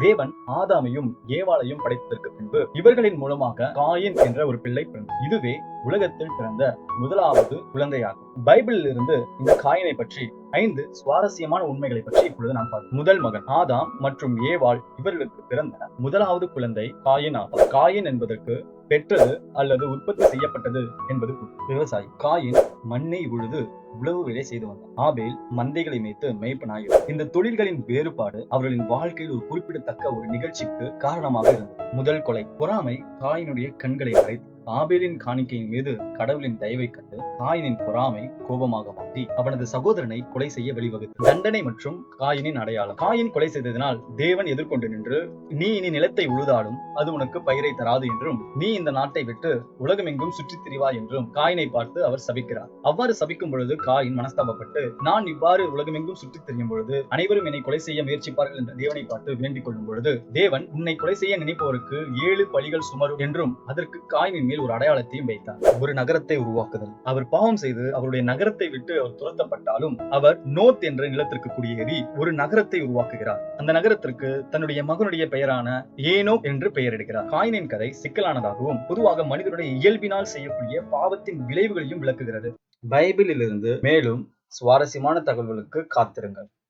தேவன் ஆதாமையும் ஏவாளையும் படைத்ததற்கு பின்பு இவர்களின் மூலமாக காயின் என்ற ஒரு பிள்ளை பிறந்தது. இதுவே உலகத்தில் பிறந்த முதலாவது குழந்தையாகும். பைபிளில் இருந்து இந்த காயினை பற்றி ஐந்து சுவாரஸ்யமான உண்மைகளை பற்றி இப்பொழுது நான் பார்ப்போம். முதல் மகன் ஆதாம் மற்றும் ஏவாள் இவர்களுக்கு பிறந்த முதலாவது குழந்தை காயின் ஆகும். காயின் என்பதற்கு பெற்றது அல்லது உற்பத்தி செய்யப்பட்டது என்பது விவசாயி காயின் மண்ணை உழுது உழவு வேலை செய்து வந்தார் ஆபேல் மந்தைகளை மேய்த்து மேய்ப்பனாய் இந்த தொழில்களின் வேறுபாடு அவர்களின் வாழ்க்கையில் ஒரு குறிப்பிடத்தக்க ஒரு நிகழ்ச்சிக்கு காரணமாக இருந்தது. முதல் கொலை. பொறாமை காயினுடைய கண்களை மறைத்து ஆபேலின் காணிக்கையின் மீது கடவுளின் தயவை கண்டு காயினின் பொறாமை கோபமாக மாற்றி அவனது சகோதரனை கொலை செய்ய வழிவகுத்து தண்டனை மற்றும் காயினின் அடையாளம். காயின் கொலை செய்ததினால் தேவன் எதிர்கொண்டு நின்று நீ இனி நிலத்தை உழுதாலும் அது உனக்கு பயிரை தராது என்றும் நீ இந்த நாட்டை விட்டு உலகமெங்கும் சுற்றித் திரிவாய் என்றும் காயினை பார்த்து அவர் சபிக்கிறார். அவ்வாறு சபிக்கும் பொழுது காயின் மனஸ்தாபப்பட்டு நான் இவ்வாறு உலகமெங்கும் சுற்றித் திரியும் பொழுது அனைவரும் என்னை கொலை செய்ய முயற்சிப்பார்கள் என்ற தேவனை பார்த்து வேண்டிக் கொள்ளும் பொழுது தேவன் உன்னை கொலை செய்ய நினைப்பவருக்கு ஏழு பழிகள் சுமரும் என்றும் அதற்கு காயினின் மேல் ஒரு அடையாளத்தையும் வைத்தார். ஒரு நகரத்தை உருவாக்குதல். அவர் பாவம் செய்து அவருடைய நகரத்தை விட்டு அவர் துரத்தப்பட்டாலும் அவர் நோத் என்ற நிலத்திற்கு குடியேறி ஒரு நகரத்தை உருவாக்குகிறார். அந்த நகரத்திற்கு தன்னுடைய மகனுடைய பெயரான ஏனோ என்று பெயரிடுகிறார். காயினின் கதை சிக்கலானதாகவும் பொதுவாக மனிதனுடைய இயல்பினால் செய்யக்கூடிய பாவத்தின் விளைவுகளையும் விளக்குகிறது. பைபிளிலிருந்து மேலும் சுவாரஸ்யமான தகவல்களுக்கு காத்திருங்கள்.